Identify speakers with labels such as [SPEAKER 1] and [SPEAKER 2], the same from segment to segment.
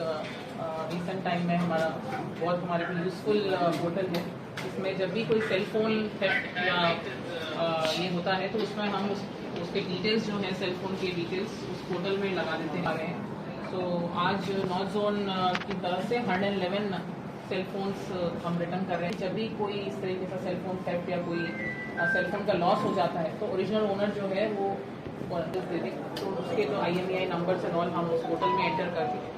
[SPEAKER 1] Recent time में हमारा बहुत हमारे लिए यूजफुल पोर्टल है। इसमें जब भी कोई सेल फ़ोन थेफ्ट या ये होता है तो उसमें हम उस, उसके डिटेल्स जो हैं सेल फ़ोन के डिटेल्स उस पोर्टल में लगा देते आ गए हैं। सो आज नॉर्थ जोन की तरफ़ से 111 सेल फोन्स हम रिटर्न कर रहे हैं। जब भी कोई इस तरीके का सेल फ़ोन थेफ्ट या कोई सेल फ़ोन का लॉस हो जाता है तो ओरिजिनल ओनर जो है वो वारंटी दे तो उसके जो I M I numbers and all हम उस पोर्टल में एंटर करके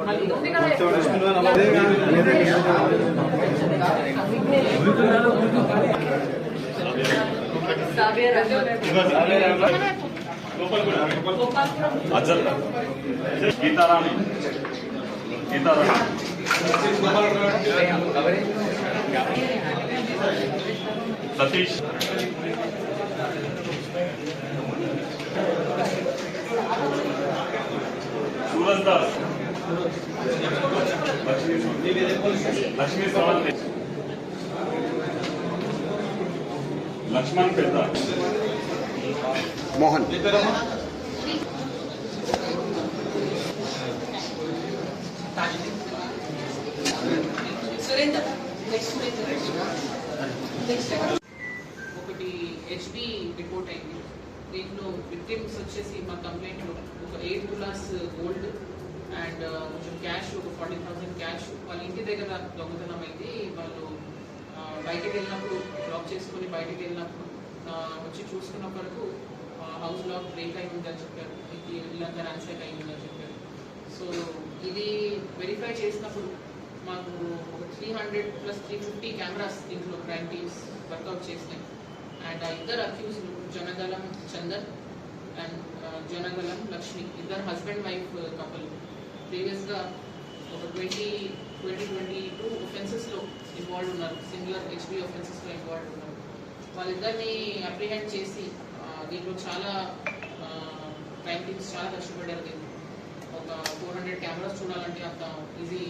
[SPEAKER 1] మళ్ళీ ఉంది కదా
[SPEAKER 2] అజ్జల్ గీతారాం గీతారాం సతీష్ సూరజ్ దాస్ లక్ష్మీ లక్ష్మీ స్రవంతి లక్ష్మణ్ పెద్ద
[SPEAKER 3] మోహన్
[SPEAKER 1] ఒకటి హెచ్బి రిపోర్ట్ అయింది. దీంట్లో విక్టిమ్స్ వచ్చేసి మా కంప్లైంట్లో ఒక ఎయిట్ తులాస్ గోల్డ్ అండ్ కొంచెం క్యాష్ ఒక ఫార్టీ థౌసండ్ క్యాష్ వాళ్ళ ఇంటి దగ్గర దొంగతనం అయింది. వాళ్ళు బయటికి వెళ్ళినప్పుడు లాక్ చేసుకొని బయటికి వెళ్ళినప్పుడు వచ్చి చూసుకున్న వరకు హౌస్ లాక్ బ్రేక్ అయి ఉందని చెప్పారు. ఇది ఇల్లంతా రాన్సాక్ అయి ఉందని చెప్పారు. సో ఇది వెరిఫై చేసినప్పుడు మాకు ఒక three hundred plus three fifty cameras దీంట్లో క్రైమ్ టీమ్స్ వర్కౌట్ చేసినాయి. అండ్ ఆ ఇద్దరు అక్యూజ్లు జనగలం చందన్ అండ్ జనగలం లక్ష్మి ఇద్దరు హస్బెండ్ వైఫ్ కపుల్ ప్రీవియస్గా ఒక ట్వంటీ ట్వంటీ ట్వంటీ టూ ఒఫెన్సెస్లో ఇన్వాల్వ్ ఉన్నారు. సిమిలర్ హెచ్బి ఒఫెన్సెస్లో ఇన్వాల్వ్ ఉన్నారు. వాళ్ళిద్దరిని అప్రిహెండ్ చేసి దీంట్లో చాలా క్రైమ్ టీమ్స్ చాలా కష్టపడ్డారు దీంట్లో. ఒక ఫోర్ హండ్రెడ్ కెమెరాస్ చూడాలంటే అంత ఈజీ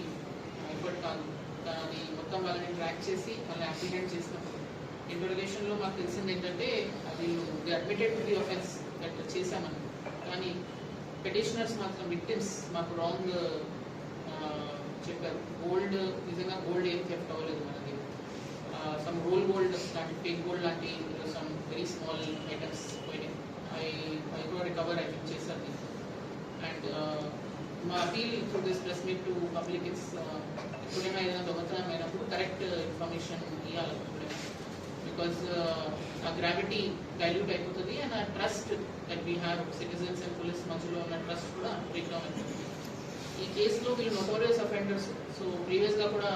[SPEAKER 1] ఎఫర్ట్ కాదు. దాన్ని మొత్తం వాళ్ళని ట్రాక్ చేసి వాళ్ళని అప్రిహెండ్ చేసి ఇంటర్గేషన్లో మాకు తెలిసింది ఏంటంటే అది admitted to the offence that చేశామని. కానీ పెటిషనర్స్ మాత్రం విక్టిమ్స్ మాకు రాంగ్ చెప్పారు. గోల్డ్ నిజంగా గోల్డ్ ఏం థెఫ్ట్ అవ్వలేదు మనది సమ్ రోల్ గోల్డ్ లాంటి పేక్ గోల్డ్ లాంటి సమ్ వెరీ స్మాల్ ఐటమ్స్ పోయినాయి. ఐ ఐ కూడా రికవర్ ఐ థింక్ చేశారు అండ్ మా appeal through this press meet to public it's ఎప్పుడైనా ఏదైనా దొంగతనం అయినప్పుడు కరెక్ట్ ఇన్ఫర్మేషన్ ఇవ్వాలి ఎప్పుడైనా బికాస్ ఆ గ్రావిటీ డైల్యూట్ అయిపోతుంది అండ్ ఆ trust that we have citizens and police మధ్యలో ఉన్న ట్రస్ట్ కూడా బ్రేక్ డౌన్ అయిపోతుంది. ఈ కేసులో వీళ్ళు నోటోరియస్ అఫెండర్స్ సో ప్రీవియస్గా కూడా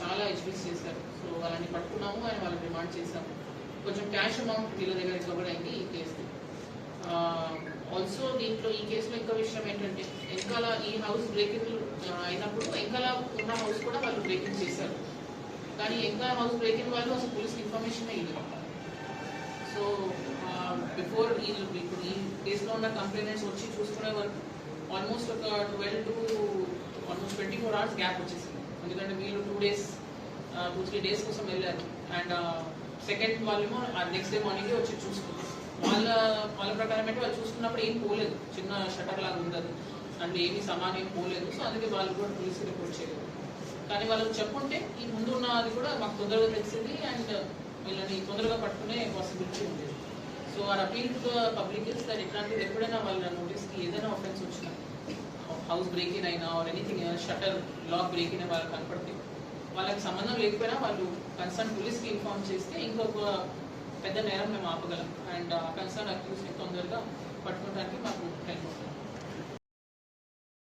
[SPEAKER 1] చాలా హెచ్బీస్ చేశారు. సో వాళ్ళని పట్టుకున్నాము అని వాళ్ళని డిమాండ్ చేశాము. కొంచెం క్యాష్ అమౌంట్ వీళ్ళ దగ్గర రికవర్ అయింది ఈ కేసు ఆల్సో దీంట్లో ఈ కేసులో ఇంకో విషయం ఏంటంటే వెనకాల ఈ హౌస్ బ్రేకింగ్ అయినప్పుడు వెనకాల ఉన్న హౌస్ కూడా వాళ్ళు బ్రేకింగ్ చేశారు. కానీ ఇంకా హౌస్ బ్రేకింగ్ వాళ్ళు అసలు పోలీస్కి ఇన్ఫర్మేషన్ ఇవ్వలేదు సో బిఫోర్ ఈ ఇప్పుడు ఈ కేసులో ఉన్న కంప్లైంట్స్ వచ్చి చూసుకునే వరకు ఆల్మోస్ట్ ఒక twelve to almost twenty four hours gap వచ్చేసింది. ఎందుకంటే వీళ్ళు two days two three days కోసం వెళ్ళారు. అండ్ సెకండ్ వాళ్ళేమో నెక్స్ట్ డే మార్నింగ్ వచ్చి చూసుకుంది వాళ్ళ వాళ్ళ ప్రకారం అయితే వాళ్ళు చూసుకున్నప్పుడు ఏం పోలేదు. చిన్న షటర్ లాగా ఉంది అది అంటే ఏమీ సమానం ఏం పోలేదు. సో అందుకే వాళ్ళు కూడా పోలీసులు రిపోర్ట్ చేయలేదు. కానీ వాళ్ళకి చెప్పుంటే ఈ ముందు ఉన్న అది కూడా మాకు తొందరగా తెలిసింది అండ్ వీళ్ళని తొందరగా పట్టుకునే పాసిబిలిటీ ఉండేది so our appeal to public is that ఇట్లాంటిది ఎప్పుడైనా వాళ్ళ నోటీస్కి ఏదైనా ఆఫెన్స్ వచ్చినా హౌస్ బ్రేక్ ఇన్ అయినా or anything shutter lock break in వాళ్ళకి కనపడితే వాళ్ళకి సంబంధం లేకపోయినా వాళ్ళు కన్సర్న్ పోలీస్కి ఇన్ఫార్మ్ చేస్తే ఇంకొక పెద్ద నేరం మేము ఆపగలం. అండ్ ఆ కన్సర్న్ అక్యూస్ని తొందరగా పట్టుకోవడానికి మాకు హెల్ప్ అవుతుంది.